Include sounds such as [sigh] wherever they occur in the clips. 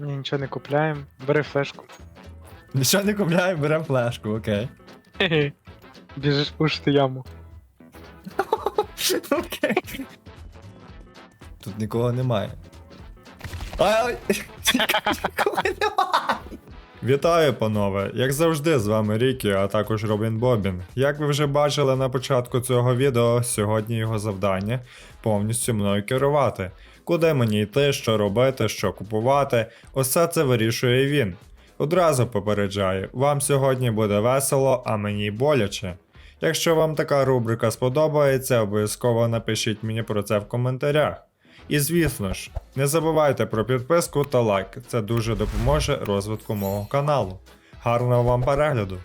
Ні, нічого не купляємо. Бери флешку. Нічого не купляємо, беремо флешку, окей. Хе-хе. [laughs] Біжиш пушити яму. [laughs] Окей. Тут нікого немає. Ай, ай, [laughs] нікого немає. Вітаю, панове! Як завжди, з вами Рікі, а також Робін Бобін. Як ви вже бачили на початку цього відео, сьогодні його завдання повністю мною керувати. Куди мені йти, що робити, що купувати, усе це вирішує він. Одразу попереджаю, вам сьогодні буде весело, а мені боляче. Якщо вам така рубрика сподобається, обов'язково напишіть мені про це в коментарях. І звісно ж, не забувайте про підписку та лайк, це дуже допоможе розвитку мого каналу. Гарного вам перегляду!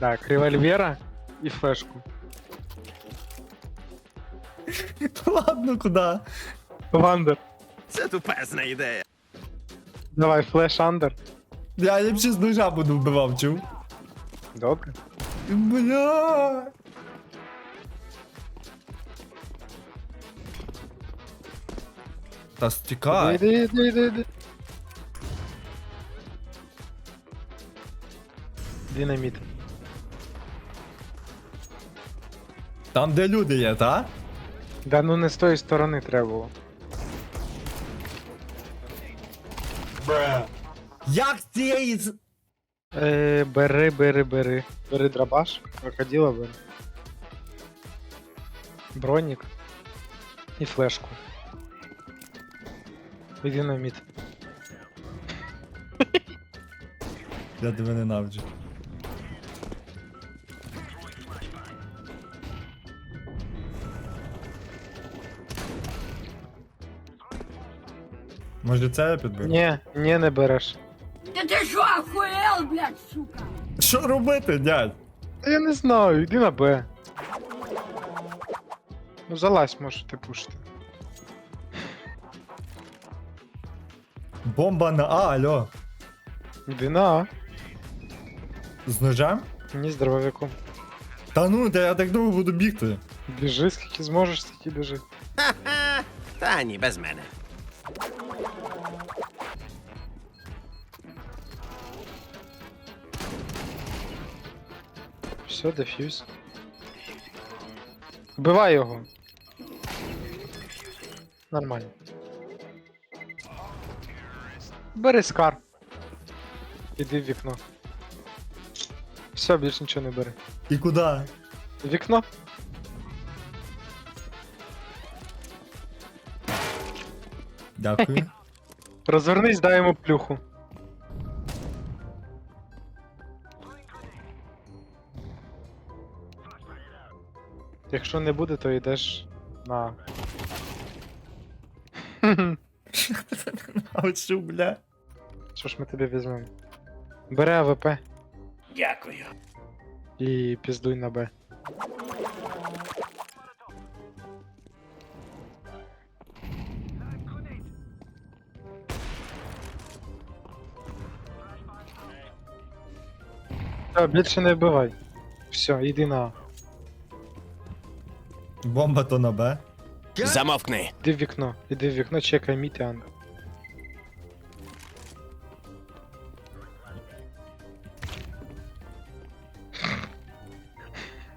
Так, револьвера і флешку. [laughs] Ладно, куди? Вандер. Це тупезна ідея. Давай, флеш андер. Я ліпше з ножа буду вбивав, чув? Добре. Бля. Та стікай. Іди, іди, іди, іди. Динаміт. Там, де люди є, та? Да ну не з тої сторони треба було. Як з цієї. з- Е, бери, бери, бери. Бери драбаш, крокодила бери. Бронік. І флешку. І динаміт. [laughs] Я тебе ненавиджу. Може це я підберу? Ні, ні, не береш. Да ты что, охуел, блядь, сука? Що робити, дядь? Та я не знаю, йди на Б. Ну залазь, можете пушити. Бомба на А, алло. Йди на А. З ножем? Ні, з дробовиком. Та ну, та я так довго буду бігти. Біжи, скільки зможеш, стільки біжи. Ха-ха. Та ні, без мене. Все, дефьюз. Вбивай його. Нормально. Бери скар. Іди в вікно. Все, більше нічого не бери. І куди? Вікно? Дякую. [laughs] Розвернись, дай йому плюху. Якщо не буде, то йдеш на. А [laughs] що, бля? Що ж ми тобі візьмемо? Бери АВП Дякую. і піздуй на Б. Все, більше не вбивай. Все, йди на А. Бомба то на Б. Замовкни. Іди в вікно, іди в вікно, чекай міти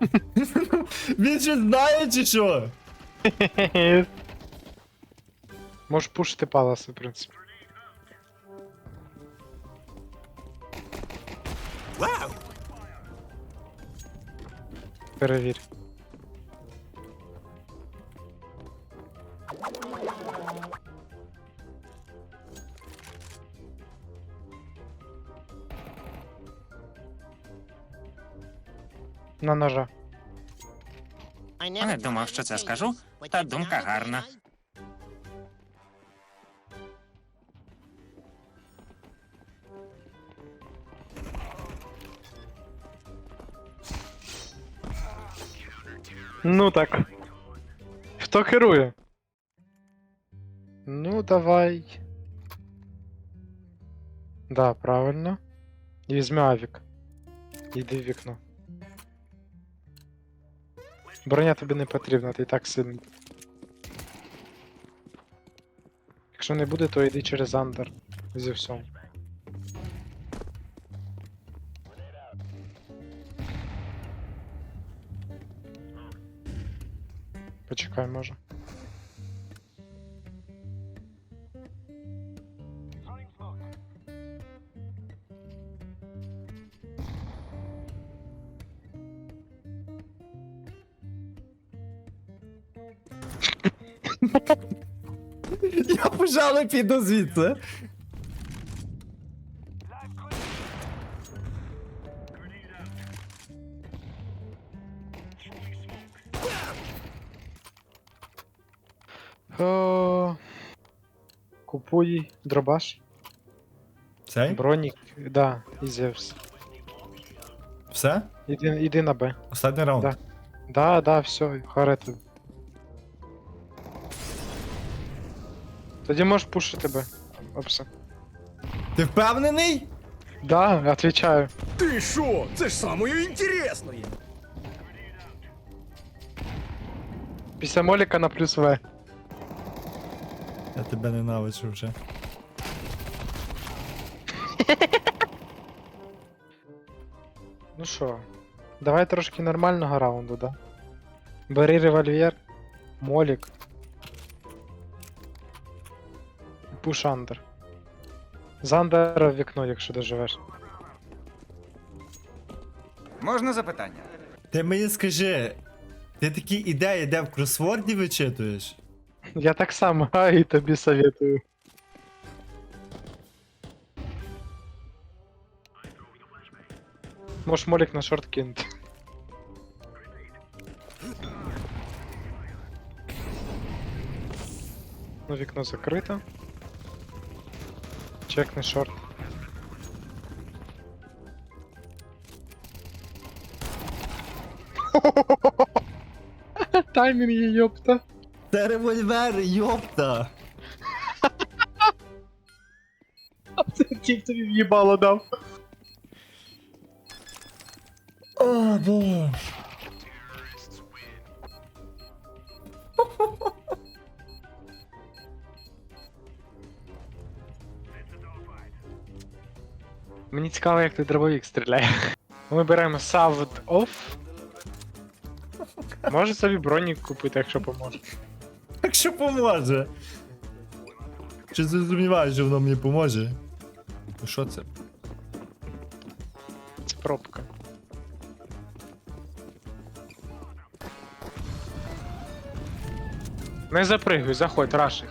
[laughs] Він що знає чи що? Можеш пушити паласи, в принципі. Вау! Перевір. На ножа. Не думав, що це скажу, та думка гарна. Ну так. Хто керує? Ну, давай. Да, правильно. І візьми авік. Йди в вікно. Броня тобі не потрібна, ти так сильний. Якщо не буде, то йди через андер. Зі всього. Почекай, може. Я піду звідси. Купуй дробаш, Цей? бронік, да, і Зевс. Все? Іди, іди на Б. Останній раунд. Да. Да, да, все, харети. Тоді можеш пушити Б. Опса. Ти впевнений? Да, отвечаю. Ти що? Це ж самое інтересне. Після моліка на плюс В. Я тебе ненавиджу вже. [laughs] Ну що, давай трошки нормального раунду, да? Бери револьвер, молік. Пуш андер. З андера в вікно, якщо доживеш. Можна запитання? Ти мені скажи, ти такі ідеї, де в кросворді вичитуєш? Я так само, а і тобі советую. Можеш молік на шорт кинути. Ну, вікно закрито. Чекни шорт. [laughs] Таймінг є, йопта. Це револьвер, йопта! [laughs] Тіп тобі в'їбало дав. О, боже. Мені цікаво, як ти дробовик стріляє. Ми беремо Saved Off. Може собі бронік купити, якщо поможе. Якщо поможе. Чи ти сумніваєш, що воно мені поможе? Ну що це? Це пробка. Не запригуй, заходь, рашик.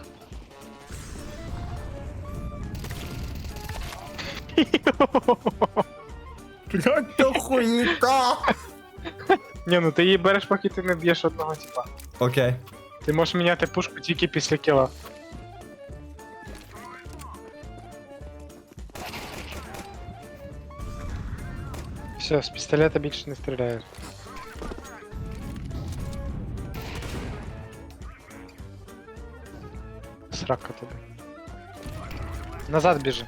Як то хуїта? Ні, ну ти її береш, поки ти не б'єш одного типа. Окей. Ти можеш міняти пушку тільки після кіла. Все, з пістолета більше не стріляєш. Срака тобі. Назад біжи.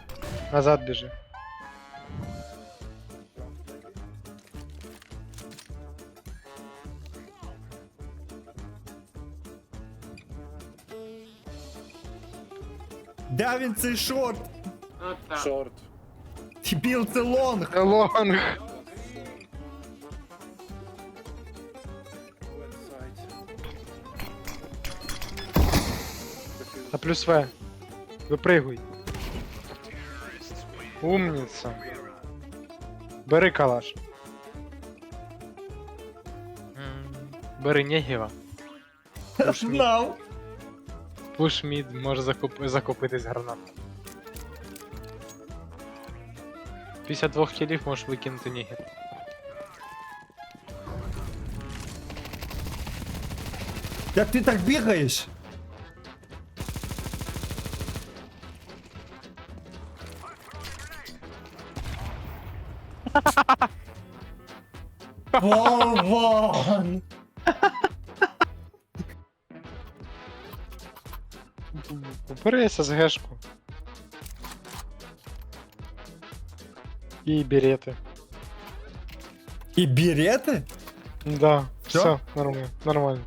Назад біжи. Де він цей шорт? Шорт. Дебіл, це лонг. Лонг. На плюс В. Випригуй. Умница. Бери калаш. Бери Негіва. Пуш мід. Знав. Пуш мід може закуп... закупитись гранат. Після двох кілів можеш викинути Негів. Як ти так бігаєш? Вован! Бери ССГшку. І берети. І берети? Да, Всё? все, нормально, нормально.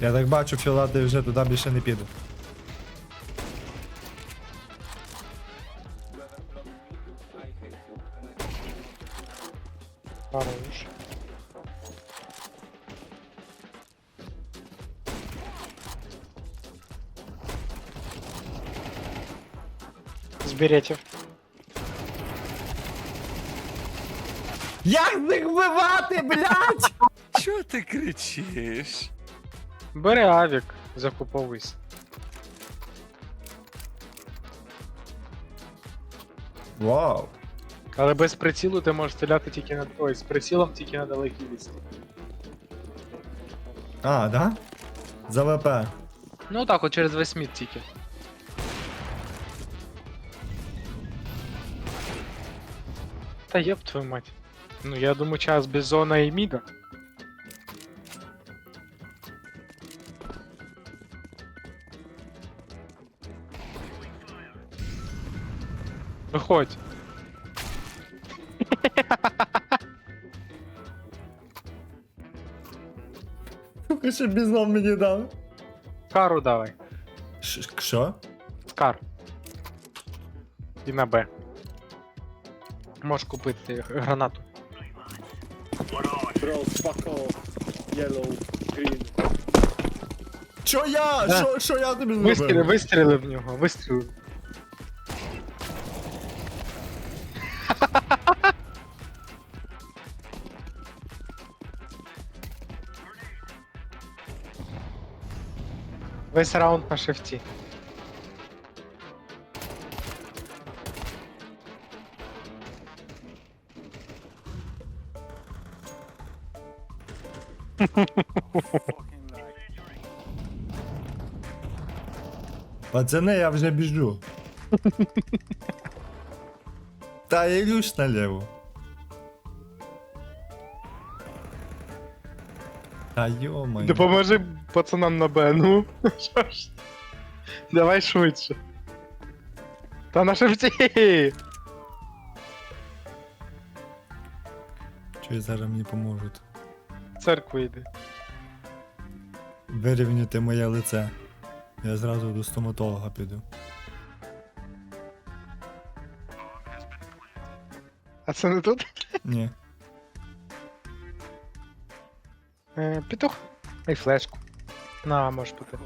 Я так бачу, фіолетовий вже туди більше не піде. Хорош. Зберете. Як їх вбивати, блядь? Чого ти кричиш? Бери авік, закуповуйся. Вау. Але без прицілу ти можеш стріляти тільки на. Ой, з прицілом тільки на далекій відстані. А, да? За ВП. Ну так, от через весь мід тільки. Та єб твою мать. Ну я думаю, час без зона і міда. Виходь. Сука, ще бізон мені дав. Кару давай. Ш- Що? Скар. І на Б. Можеш купити гранату. Bro, fuck off. Yellow, green. Що я? Що, що я тобі Вистріли, вистріли в нього, вистріли. Весь раунд на шифті. [laughs] Пацани, я вже біжу. [laughs] Та Ілюш наліво. Та йомай. Допоможи пацанам на Б, ну. Що ж? Давай швидше. Та на шифті! Чи зараз мені поможуть? В Церкву йди. Вирівняти моє лице. Я зразу до стоматолога піду. А це не тут? Ні. Е, петух. І флешку. На, можеш піти.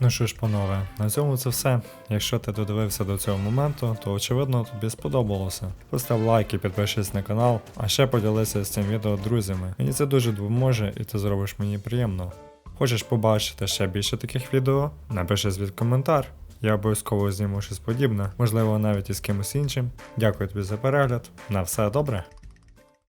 Ну що ж, панове, на цьому це все. Якщо ти додивився до цього моменту, то очевидно тобі сподобалося. Постав лайк і підпишись на канал, а ще поділися з цим відео друзями. Мені це дуже допоможе і ти зробиш мені приємно. Хочеш побачити ще більше таких відео? Напиши звід коментар. Я обов'язково зніму щось подібне, можливо навіть із кимось іншим. Дякую тобі за перегляд. На все добре.